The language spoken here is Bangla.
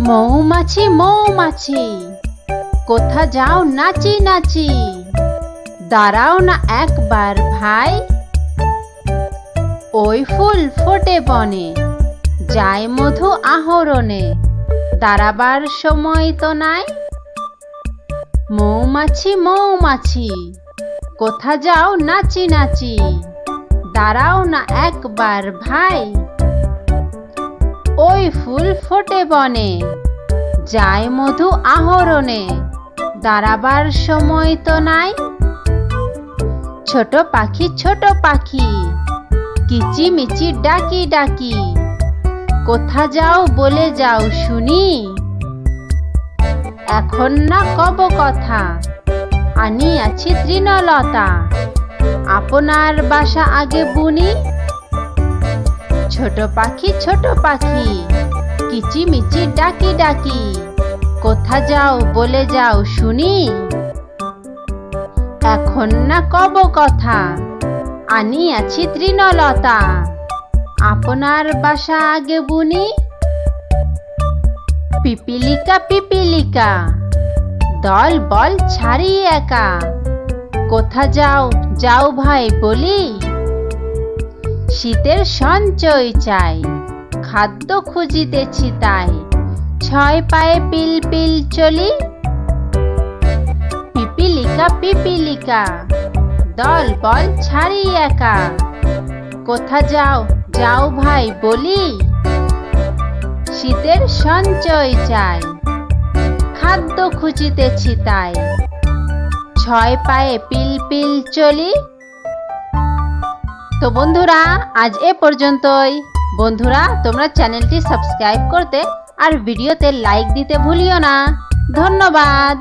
মৌমাছি মৌমাছি। কোথা যাও নাচি নাচি। দাঁড়াও না একবার ভাই। ওই ফুল ফোটে বনে, যায় মধু আহরণে। দাঁড়াবার সময় তো নাই। মৌমাছি মৌমাছি, কোথা যাও নাচি নাচি। দাঁড়াও না একবার ভাই। ওই ফুল ফোটে বনে। যায় মধু আহরণে, দাঁড়াবার সময় তো নাই। ছোট পাখি ছোট পাখি, কিচিমিচি ডাকি ডাকি, কোথা যাও বলে যাও শুনি। এখন না কব কথা আনি আছি তৃণলতা, আপনার বাসা আগে বুনি। ছোট পাখি ছোট পাখি। কিচিমিচি, ডাকি ডাকি। কোথা যাও, বলে যাও শুনি। এখন না কব কথা, আনি আছি তৃণলতা। আপনার বাসা আগে বুনি। পিপিলিকা পিপিলিকা, দল বল ছাড়ি একা। কোথা যাও যাও ভাই বলি। শীতের সঞ্চয় চাই। খাদ্য খুঁজিতেছি তাই। ছয় পায়ে পিল পিল চলি। পিপিলিকা পিপিলিকা, দল বল ছাড়ি একা। কোথা যাও যাও ভাই, বলি। শীতের সঞ্চয় চাই। খাদ্য খুঁজিতেছি তাই। ছয় পায়ে পিল পিল চলি। তো বন্ধুরা, আজ এ পর্যন্তই। বন্ধুরা, তোমরা চ্যানেলটি সাবস্ক্রাইব করতে আর ভিডিওতে লাইক দিতে ভুলিও না। ধন্যবাদ।